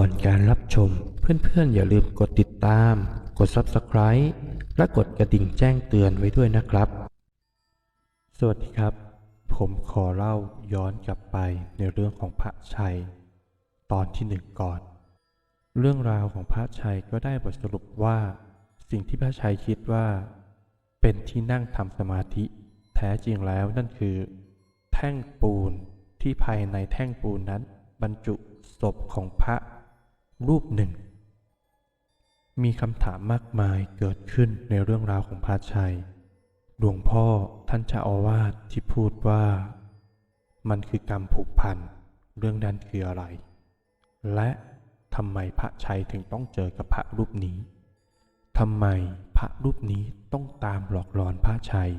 ก่อนการรับชม เพื่อนๆ อย่าลืมกดติดตาม กด Subscribe และกดกระดิ่งแจ้งเตือนไว้ด้วยนะครับ สวัสดีครับ ผมขอเล่าย้อนกลับไปในเรื่องของพระชัย ตอนที่หนึ่งก่อน เรื่องราวของพระชัยก็ได้บทสรุปว่า สิ่งที่พระชัยคิดว่า เป็นที่นั่งทำสมาธิ แท้จริงแล้วนั่นคือ แท่งปูนที่ภายในแท่งปูนนั้นบรรจุศพของพระ รูปหนึ่ง มีคำถามมากมายเกิดขึ้นในเรื่องราวของพระชัย หลวงพ่อท่านเจ้าอาวาสที่พูดว่า มันคือกรรมผูกพัน เรื่องนั้นคืออะไร และทำไมพระชัยถึงต้องเจอกับพระรูปนี้ทำไมพระรูปนี้ต้องตามหลอกหลอนพระชัย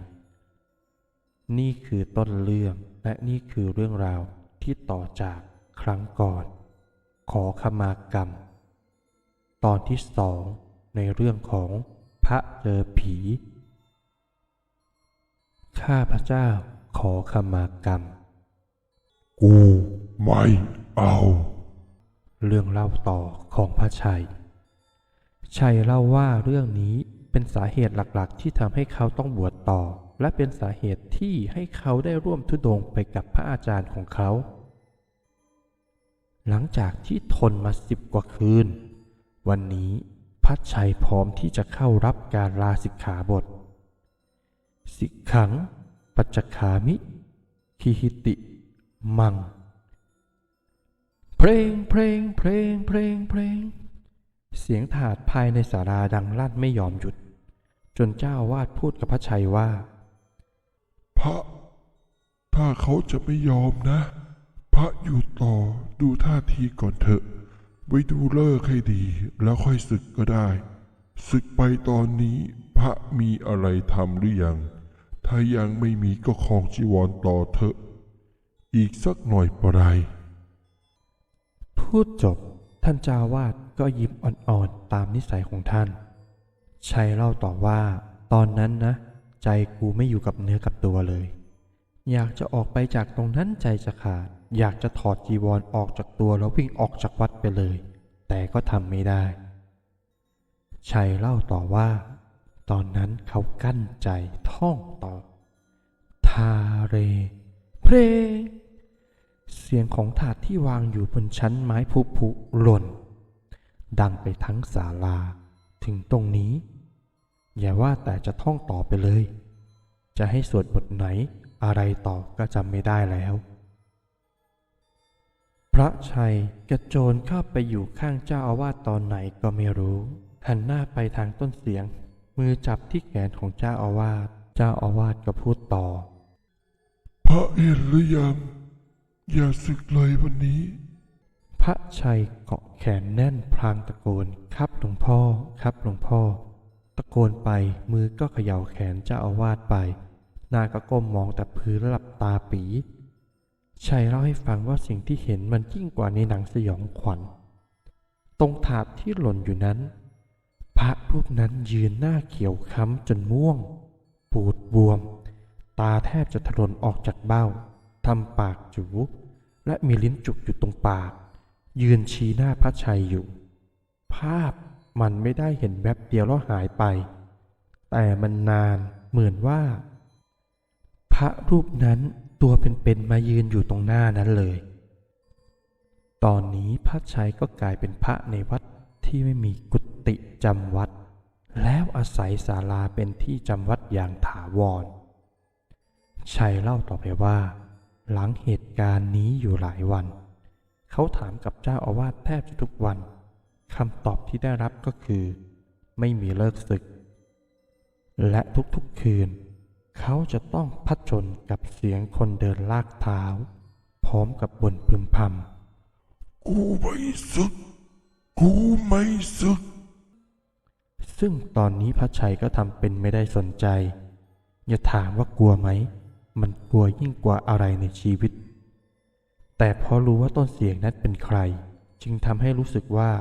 นี่คือต้นเรื่องและนี่คือเรื่องราวที่ต่อจากครั้งก่อน ขอขมากรรม ตอนที่สองในเรื่องของพระเจอผี ข้าพระเจ้าขอขมากรรม กูไม่เอา เรื่องเล่าต่อของพระชัย ชัยเล่าว่าเรื่องนี้เป็นสาเหตุหลักๆ ที่ทำให้เขาต้องบวชต่อ และเป็นสาเหตุที่ให้เขาได้ร่วมทุดงค์ไปกับพระอาจารย์ของเขา หลังจากที่ทนมาสิบกว่าคืน วันนี้พัดชัยพร้อมที่จะเข้ารับการลาสิกขาบท สิกขัง ปัจจคามิ คิหิติ มัง เพลงเพลงเพลงเพลงเพลง เสียงถาดภายในศาลาดังลั่นไม่ยอมหยุด จนเจ้าอาวาดพูดกับพระชัยว่า พระถ้าเขาจะไม่ยอมนะ พระอยู่ต่อดูท่าทีก่อนเถอะ ไว้ดูเลิกให้ดีแล้วค่อยศึกก็ได้ ศึกไปตอนนี้พระมีอะไรทำหรือยัง ถ้ายังไม่มีก็คลองจีวรต่อเถอะ อีกสักหน่อยปะไรพูดจบท่านเจ้าอาวาดก็ยิ้มอ่อนๆตามนิสัยของท่าน ชัยเล่าต่อว่า ตอนนั้นนะ ใจกูไม่อยู่กับเนื้อกับตัวเลย อยากจะออกไปจากตรงนั้นใจจะขาด อยากจะถอดจีวรออกจากตัวแล้ววิ่งออกจากวัดไปเลย แต่ก็ทำไม่ได้ ชัยเล่าต่อว่า ตอนนั้นเขากั้นใจท่องต่อ ทาเร เพลงเสียงของถาดที่วางอยู่บนชั้นไม้ผุผุหล่น ดังไปทั้งศาลา ถึงตรงนี้ อย่าว่าแต่จะท่องต่อไปเลย จะให้สวดบทไหนอะไรต่อก็จำไม่ได้แล้ว พระชัยกระโจนเข้าไปอยู่ข้างเจ้าอาวาสตอนไหนก็ไม่รู้ หันหน้าไปทางต้นเสียง มือจับที่แขนของเจ้าอาวาส เจ้าอาวาสก็พูดต่อ พระเห็นหรือยังอย่าศึกเลยวันนี้ พระชัยเกาะแขนแน่นพลางตะโกนครับหลวงพ่อครับหลวงพ่อ ตะโกนไปมือก็เขย่าแขนเจ้าอาวาสไปหน้าก็ก้มมองแต่พื้นและหลับตาปี ชัยเล่าให้ฟังว่าสิ่งที่เห็นมันยิ่งกว่าในหนังสยองขวัญ ตรงถาดที่หล่นอยู่นั้น พระรูปนั้นยืนหน้าเขียวค้ำจนม่วง ปูดบวม ตาแทบจะถลนออกจากเบ้า ทำปากจูและมีลิ้นจุกอยู่ตรงปาก ยืนชี้หน้าพระชัยอยู่ ภาพมันไม่ได้เห็นแวบเดียวแล้วหายไป แต่มันนานเหมือนว่า พระรูปนั้น ตัวเป็นๆมายืนอยู่ตรงหน้านั้นเลย ตอนนี้พระชัยก็กลายเป็นพระในวัดที่ไม่มีกุฏิจำวัด แล้วอาศัยศาลาเป็นที่จำวัดอย่างถาวร ชัยเล่าต่อไปว่า หลังเหตุการณ์นี้อยู่หลายวัน เขาถามกับเจ้าอาวาสแทบจะทุกวันคำตอบที่ได้รับก็คือ ไม่มีเลิกศึก และทุกๆคืน เขาจะต้องพัดชนกับเสียงคนเดินลากเท้า พร้อมกับบ่นพึมพำกูไม่ศึก กูไม่ศึก ซึ่งตอนนี้พระชัยก็ทำเป็นไม่ได้สนใจ อย่าถามว่ากลัวไหม มันกลัวยิ่งกว่าอะไรในชีวิต แต่พอรู้ว่าต้นเสียงนั้นเป็นใคร จึงทำให้รู้สึกว่า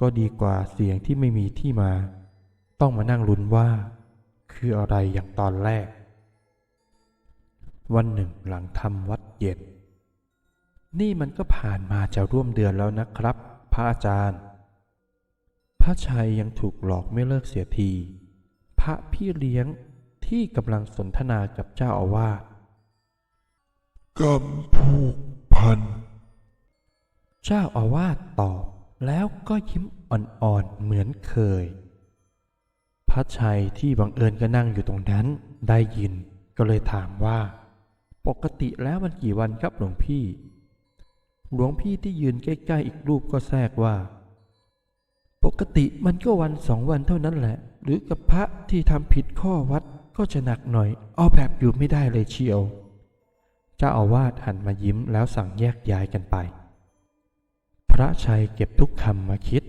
ก็ดีกว่าเสียงที่ไม่มีที่มา ต้องมานั่งลุ้นว่า คืออะไรอย่างตอนแรก วันหนึ่งหลังทำวัดเย็น นี่มันก็ผ่านมาจะร่วมเดือนแล้วนะครับ พระอาจารย์ พระชัยยังถูกหลอกไม่เลิกเสียที พระพี่เลี้ยงที่กำลังสนทนากับเจ้าอาวาสกรรมผูกพัน เจ้าอาวาสตอบแล้วก็ยิ้มอ่อนๆเหมือนเคย พระชัยที่บังเอิญก็นั่งอยู่ตรงนั้นได้ยินก็เลยถามว่า ปกติแล้วมันกี่วันครับหลวงพี่ หลวงพี่ที่ยืนใกล้ๆอีกรูปก็แทรกว่า ปกติมันก็วันสองวันเท่านั้นแหละ หรือกับพระที่ทำผิดข้อวัดก็จะหนักหน่อยเอาแบบอยู่ไม่ได้เลยเชียวเจ้าอาวาสหันมายิ้มแล้วสั่งแยกย้ายกันไป พระชัยเก็บทุกคำมาคิด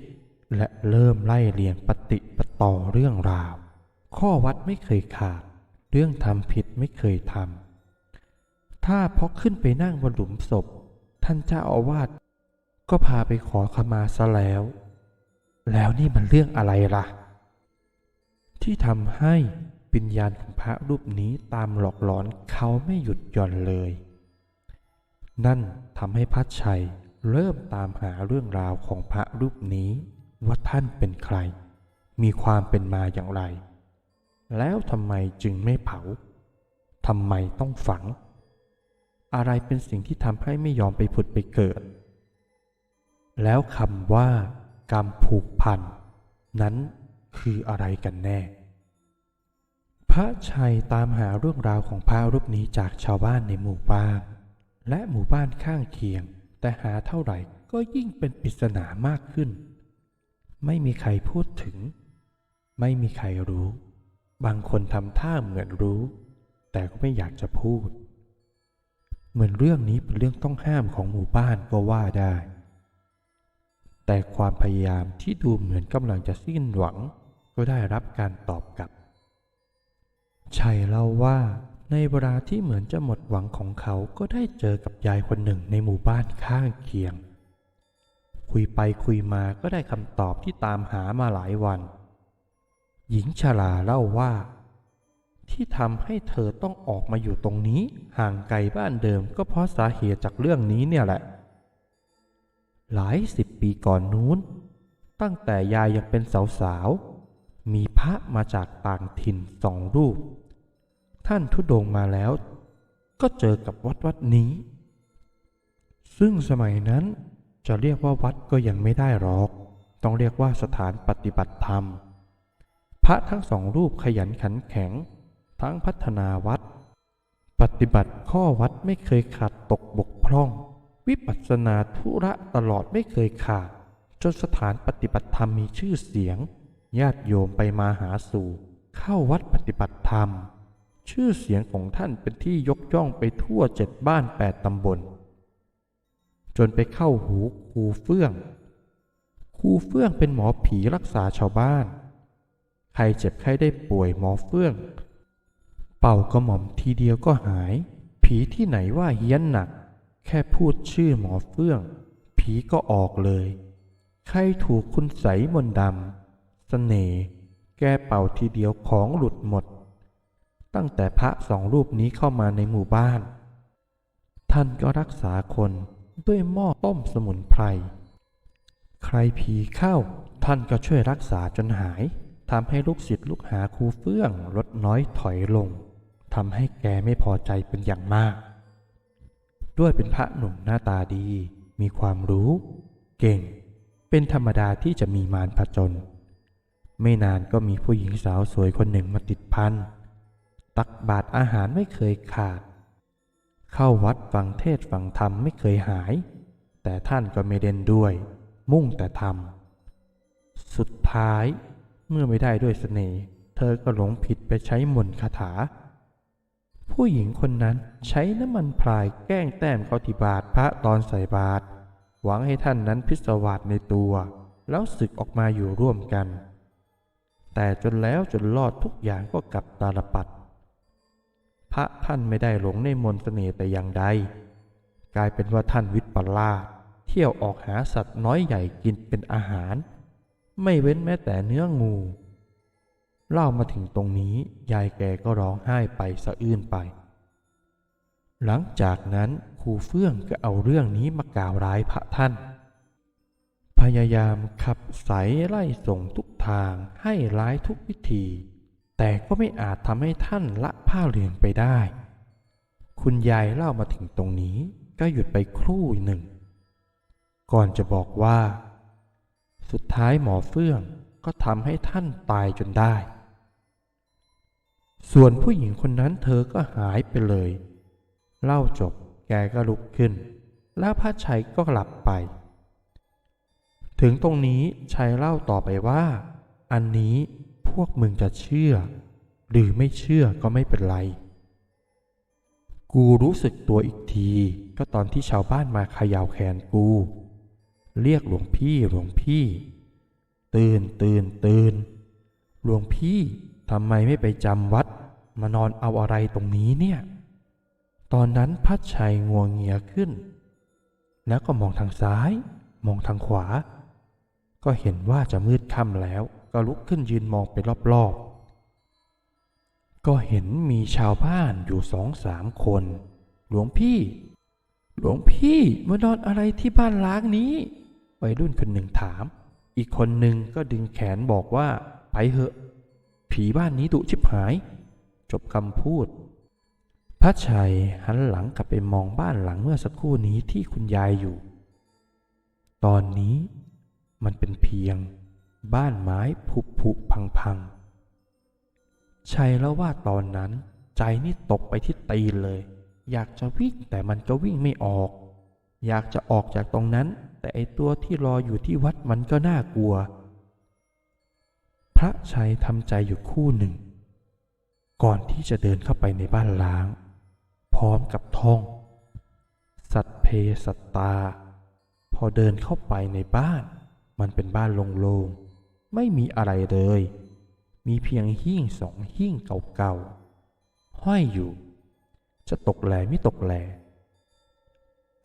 และเริ่มไล่เรียงปฏิปต่อเรื่องราว ข้อวัดไม่เคยขาด เรื่องทำผิดไม่เคยทำ ถ้าพอขึ้นไปนั่งบนหลุมศพ ท่านเจ้าอาวาสก็พาไปขอขมาซะแล้ว แล้วนี่มันเรื่องอะไรล่ะ ที่ทำให้วิญญาณของพระรูปนี้ตามหลอกหลอนเขาไม่หยุดหย่อนเลย นั่นทำให้พัชชัยเริ่มตามหาเรื่องราวของพระรูปนี้ว่าท่านเป็นใคร มีความเป็นมาอย่างไร แล้วทำไมจึงไม่เผาทำไมต้องฝัง อะไรเป็นสิ่งที่ทำให้ไม่ยอมไปผุดไปเกิด แล้วคำว่ากรรมผูกพันนั้นคืออะไรกันแน่ พระชัยตามหาเรื่องราวของพระรูปนี้จากชาวบ้านในหมู่บ้าน และหมู่บ้านข้างเคียง แต่หาเท่าไหร่ก็ยิ่งเป็นปริศนามากขึ้น ไม่มีใครพูดถึง ไม่มีใครรู้ บางคนทำท่าเหมือนรู้ แต่ก็ไม่อยากจะพูด เหมือนเรื่องนี้เป็นเรื่องต้องห้ามของหมู่บ้านก็ว่าได้ แต่ความพยายามที่ดูเหมือนกำลังจะสิ้นหวัง ก็ได้รับการตอบกลับ ชัยเล่าว่าในเวลาที่เหมือนจะหมดหวังของเขาก็ได้เจอกับยายคนหนึ่งในหมู่บ้านข้างเคียง คุยไปคุยมาก็ได้คำตอบที่ตามหามาหลายวัน หญิงชราเล่าว่า ที่ทำให้เธอต้องออกมาอยู่ตรงนี้ ห่างไกลบ้านเดิมก็เพราะสาเหตุจากเรื่องนี้เนี่ยแหละ หลายสิบปีก่อนนู้น ตั้งแต่ยายยังเป็นสาวๆ มีพระมาจากต่างถิ่นสองรูป ท่านทุดงมาแล้ว ก็เจอกับวัดวัดนี้ ซึ่งสมัยนั้นจะเรียกว่าวัดก็ยังไม่ได้หรอก ต้องเรียกว่าสถานปฏิบัติธรรม พระทั้งสองรูปขยันขันแข็ง ทั้งพัฒนาวัด ปฏิบัติข้อวัดไม่เคยขาดตกบกพร่อง วิปัสสนาธุระตลอดไม่เคยขาด จนสถานปฏิบัติธรรมมีชื่อเสียง ญาติโยมไปมาหาสู่ เข้าวัดปฏิบัติธรรม ชื่อเสียงของท่านเป็นที่ยกย่องไปทั่วเจ็ดบ้านแปดตำบล จนไปเข้าหูครูเฟื่องครูเฟื่องเป็นหมอผีรักษาชาวบ้าน ใครเจ็บใครได้ป่วยหมอเฟื่อง เป่ากระหม่อมทีเดียวก็หาย ผีที่ไหนว่าเฮี้ยนหนัก แค่พูดชื่อหมอเฟื่อง ผีก็ออกเลย ใครถูกคุณใสมนดำเสน่ห์แกเป่าทีเดียวของหลุดหมด ตั้งแต่พระสองรูปนี้เข้ามาในหมู่บ้าน ท่านก็รักษาคนด้วยหม้อต้มสมุนไพร ใครผีเข้า ท่านก็ช่วยรักษาจนหายทำให้ลูกศิษย์ลูกหาครูเฟื่องลดน้อยถอยลงำให้แกไม่พอใจเป็นอย่างมาก ด้วยเป็นพระหนุ่มหน้าตาดี มีความรู้ เก่ง เป็นธรรมดาที่จะมีมารผจญไม่นานก็มีผู้หญิงสาวสวยคนหนึ่งมาติดพัน ตักบาตรอาหารไม่เคยขาด เข้าวัดฟังเทศฟังธรรมไม่เคยหาย แต่ท่านก็ไม่เด่นด้วย มุ่งแต่ทำสุดท้ายเมื่อไม่ได้ด้วยเสน่ห์ เธอก็หลงผิดไปใช้มนต์คาถา ผู้หญิงคนนั้นใช้น้ำมันพรายแกล้งแต้มเข้าที่บาทพระตอนใส่บาตรหวังให้ท่านนั้นพิศวาสในตัว แล้วศึกออกมาอยู่ร่วมกัน แต่จนแล้วจนรอดทุกอย่างก็กลับตาลปัด พระท่านไม่ได้หลงในมนต์เสน่ห์แต่อย่างใด กลายเป็นว่าท่านวิปลาสเที่ยวออกหาสัตว์น้อยใหญ่กินเป็นอาหาร ไม่เว้นแม้แต่เนื้องู เล่ามาถึงตรงนี้ยายแกก็ร้องไห้ไปสะอื้นไป หลังจากนั้นครูเฟื่องก็เอาเรื่องนี้มากล่าวร้ายพระท่าน พยายามขับไสไล่ส่งทุกทางให้ร้ายทุกวิธี แต่ก็ไม่อาจทำให้ท่านละผ้าเหลืองไปได้ คุณยายเล่ามาถึงตรงนี้ก็หยุดไปครู่หนึ่ง ก่อนจะบอกว่า สุดท้ายหมอเฟื่องก็ทำให้ท่านตายจนได้ ส่วนผู้หญิงคนนั้นเธอก็หายไปเลย เล่าจบแกก็ลุกขึ้น แล้วพระชัยก็หลับไป ถึงตรงนี้ชัยเล่าต่อไปว่า อันนี้พวกมึงจะเชื่อ หรือไม่เชื่อก็ไม่เป็นไร กูรู้สึกตัวอีกทีก็ตอนที่ชาวบ้านมาขย่าแขนกู เรียกหลวงพี่หลวงพี่ ตื่นตื่นตื่นหลวงพี่ ทำไมไม่ไปจำวัดมานอนเอาอะไรตรงนี้เนี่ย ตอนนั้นพัดชัยงวงเงียขึ้น แล้วก็มองทางซ้าย มองทางขวา ก็เห็นว่าจะมืดค่ำแล้ว ก็ลุกขึ้นยืนมองไปรอบๆ ก็เห็นมีชาวบ้านอยู่สองสามคน หลวงพี่ หลวงพี่มานอนอะไรที่บ้านล้างนี้ วัยรุ่นคนหนึ่งถาม อีกคนหนึ่งก็ดึงแขนบอกว่าไปเหอะ ผีบ้านนี้ดุชิบหาย จบคำพูด พระชัยหันหลังกลับไปมองบ้านหลังเมื่อสักครู่นี้ที่คุณยายอยู่ ตอนนี้มันเป็นเพียงบ้านไม้ผุผุพังพังชัยแล้วว่าตอนนั้นใจนี่ตกไปที่ตีนเลย อยากจะวิ่งแต่มันก็วิ่งไม่ออก อยากจะออกจากตรงนั้น แต่ไอตัวที่รออยู่ที่วัดมันก็น่ากลัว พระชัยทำใจอยู่คู่หนึ่ง ก่อนที่จะเดินเข้าไปในบ้านล้าง พร้อมกับท่อง สัตเพสัตตา พอเดินเข้าไปในบ้าน มันเป็นบ้านโล่งๆไม่มีอะไรเลย มีเพียงหิ้งสองหิ้งเก่าๆห้อยอยู่ จะตกแหลไม่ตกแหล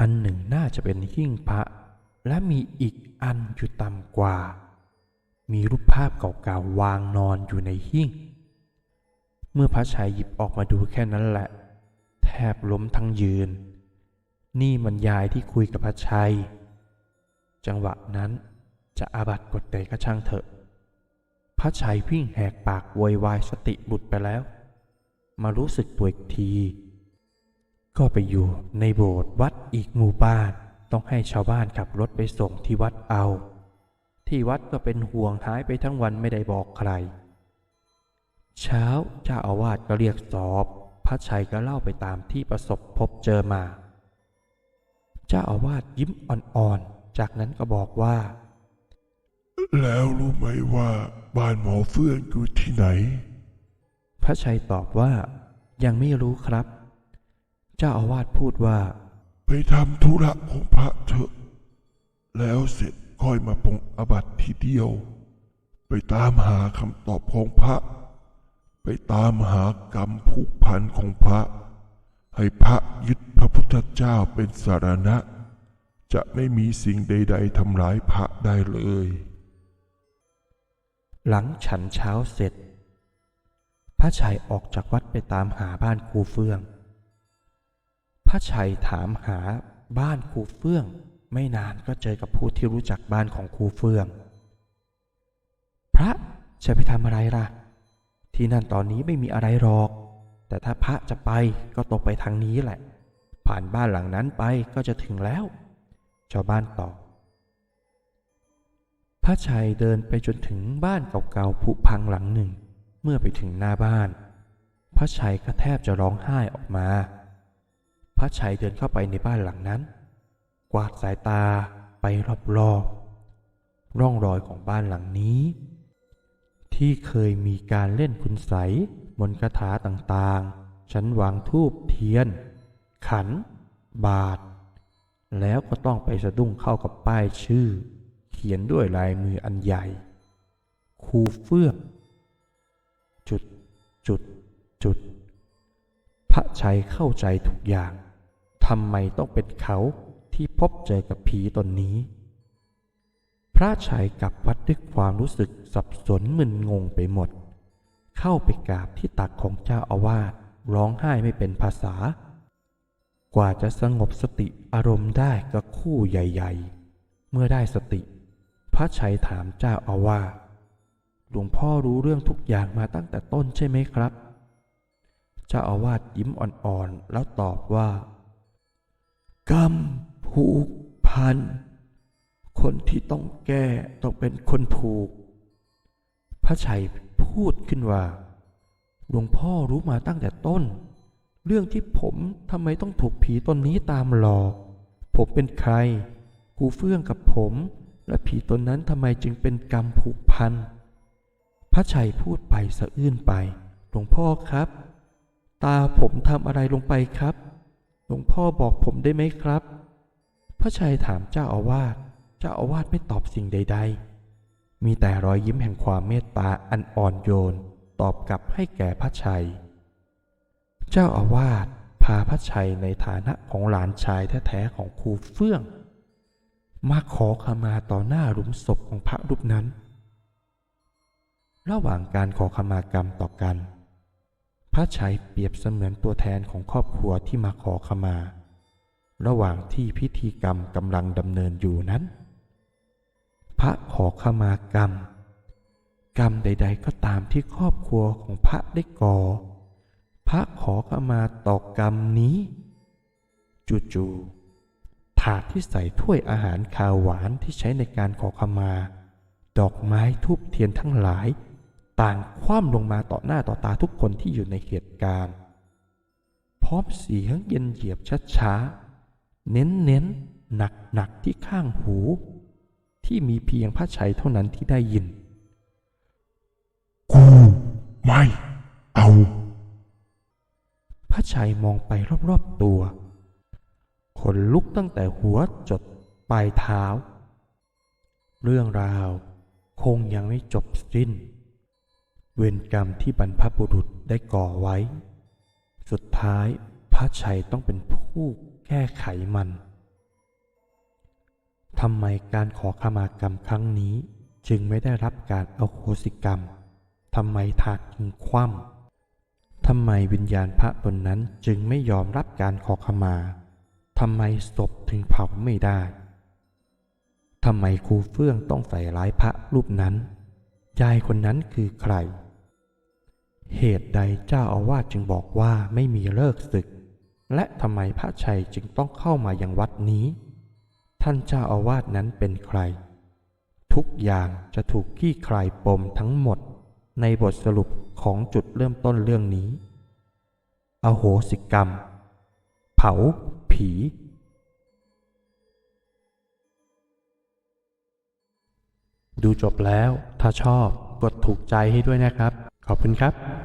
อันหนึ่งน่าจะเป็นหิ้งพระและมีอีกอันอยู่ต่ำกว่า มีรูปภาพเก่าๆวางนอนอยู่ในหิ้ง เมื่อพระชายหยิบออกมาดูแค่นั้นแหละ แทบล้มทั้งยืน นี่มันยายที่คุยกับพระชัย จังหวะนั้นจะอาบัติกฎใดก็ช่างเถอะ พระชัยวิ่งแหกปากโวยวายสติบุตรไปแล้ว มารู้สึกตัวอีกที ก็ไปอยู่ในโบสถ์วัดอีกหมู่บ้าน ต้องให้ชาวบ้านขับรถไปส่งที่วัดเอา ที่วัดก็เป็นห่วงหายไปทั้งวันไม่ได้บอกใคร เช้าเจ้าอาวาสก็เรียกสอบ พระชัยก็เล่าไปตามที่ประสบพบเจอมา เจ้าอาวาสยิ้มอ่อนๆ จากนั้นก็บอกว่า แล้วรู้ไหมว่าบ้านหมอเฟื่องอยู่ที่ไหน พระชัยตอบว่า ยังไม่รู้ครับ เจ้าอาวาสพูดว่า ไปทำธุระของพระเถอะ แล้วเสร็จ ค่อยมาปรงอบัตทีเดียว ไปตามหาคำตอบของพระ ไปตามหากรรมผูกพันของพระ ให้พระยึดพระพุทธเจ้าเป็นสารณะ จะไม่มีสิ่งใด ๆทำร้ายพระได้เลย หลังฉันเช้าเสร็จ พระชัยออกจากวัดไปตามหาบ้านครูเฟื่อง พระชัยถามหาบ้านครูเฟื่อง ไม่นานก็เจอกับผู้ที่รู้จักบ้านของครูเฟื่อง พระจะไปทำอะไรล่ะ ที่นั่นตอนนี้ไม่มีอะไรหรอก แต่ถ้าพระจะไปก็ตกไปทางนี้แหละ ผ่านบ้านหลังนั้นไปก็จะถึงแล้วชาวบ้านตอบพระชัยเดินไปจนถึงบ้านเก่าๆผุพังหลังหนึ่ง เมื่อไปถึงหน้าบ้าน พระชัยก็แทบจะร้องไห้ออกมา พระชัยเดินเข้าไปในบ้านหลังนั้น วาดสายตาไปรอบๆ ร่องรอยของบ้านหลังนี้ ที่เคยมีการเล่นคุณใสมนต์คาถาต่างๆฉันวางทูบเทียน ขัน บาท แล้วก็ต้องไปสะดุ้งเข้ากับป้ายชื่อ เขียนด้วยลายมืออันใหญ่ครูเฟื่องจุดจุดจุด พระชัยเข้าใจทุกอย่างทำไมต้องเป็นเขา ที่พบเจอกับผีตนนี้ พระชัยกับวัดด้วยความรู้สึกสับสนมึนงงไปหมด เข้าไปกราบที่ตักของเจ้าอาวาสร้องไห้ไม่เป็นภาษา กว่าจะสงบสติอารมณ์ได้ก็คู่ใหญ่ ๆ เมื่อได้สติ พระชัยถามเจ้าอาวาสหลวงพ่อรู้เรื่องทุกอย่างมาตั้งแต่ต้นใช่ไหมครับเจ้าอาวาสยิ้มอ่อนๆ แล้วตอบว่า กรรม ผูกพัน คนที่ต้องแก้ต้องเป็นคนผูก พระชัยพูดขึ้นว่า หลวงพ่อรู้มาตั้งแต่ต้น เรื่องที่ผมทำไมต้องถูกผีตนนี้ตามหลอก ผมเป็นใครครูเฟื่องกับผม และผีตนนั้นทำไมจึงเป็นกรรมผูกพัน พระชัยพูดไปสะอื้นไป หลวงพ่อครับ ตาผมทำอะไรลงไปครับ หลวงพ่อบอกผมได้ไหมครับ ระชัยถามเจ้าอาวาส เจ้าอาวาสไม่ตอบสิ่งใด ๆ มีแต่รอยยิ้มแห่งความเมตตาอันอ่อนโยนตอบกลับให้แก่พระชัย เจ้าอาวาสพาพระชัยในฐานะของหลานชายแท้ๆของครูเฟื่อง มาขอขมาต่อหน้าหลุมศพของพระรูปนั้น ระหว่างการขอขมากรรมต่อกัน พระชัยเปรียบเสมือนตัวแทนของครอบครัวที่มาขอขมา ระหว่างที่พิธีกรรมกำลังดำเนินอยู่นั้น พระขอขมากรรม กรรมใด ๆ ก็ตามที่ครอบครัวของพระได้ก่อ พระขอขมาต่อกรรมนี้จู่ๆถาดที่ใส่ถ้วยอาหารคาวหวานที่ใช้ในการขอขมา ดอกไม้ทูบเทียนทั้งหลาย ต่างคว่ำลงมาต่อหน้าต่อตาทุกคนที่อยู่ในเหตุการณ์ พร้อมเสียงเย็นเหยียบช้าๆ เน้นๆหนักๆที่ข้างหู ที่มีเพียงพระชัยเท่านั้นที่ได้ยิน กูไม่เอาพระชัยมองไปรอบๆตัวขนลุกตั้งแต่หัวจดปลายเท้า เรื่องราวคงยังไม่จบสิ้น เวรกรรมที่บรรพบุรุษได้ก่อไว้ สุดท้ายพระชัยต้องเป็นผู้ แก้ไขมันทำไมการขอขมากรรมครั้งนี้ จึงไม่ได้รับการอโหสิกรรมทำไมถาดจึงคว่ำทำไมวิญญาณพระตนนั้นจึงไม่ยอมรับการขอขมาทำไมศพถึงเผาไม่ได้ทำไมครูเฟื่องต้องใส่ร้ายพระรูปนั้น ยายคนนั้นคือใคร เหตุใดเจ้าอาวาสจึงบอกว่าไม่มีเลิกศึก และทำไมพระชัยจึงต้องเข้ามายังวัดนี้ ท่านเจ้าอาวาสนั้นเป็นใคร ทุกอย่างจะถูกขี้คลายปมทั้งหมดในบทสรุปของจุดเริ่มต้นเรื่องนี้ อโหสิกรรม เผา ผี ดูจบแล้ว ถ้าชอบกดถูกใจให้ด้วยนะครับ ขอบคุณครับ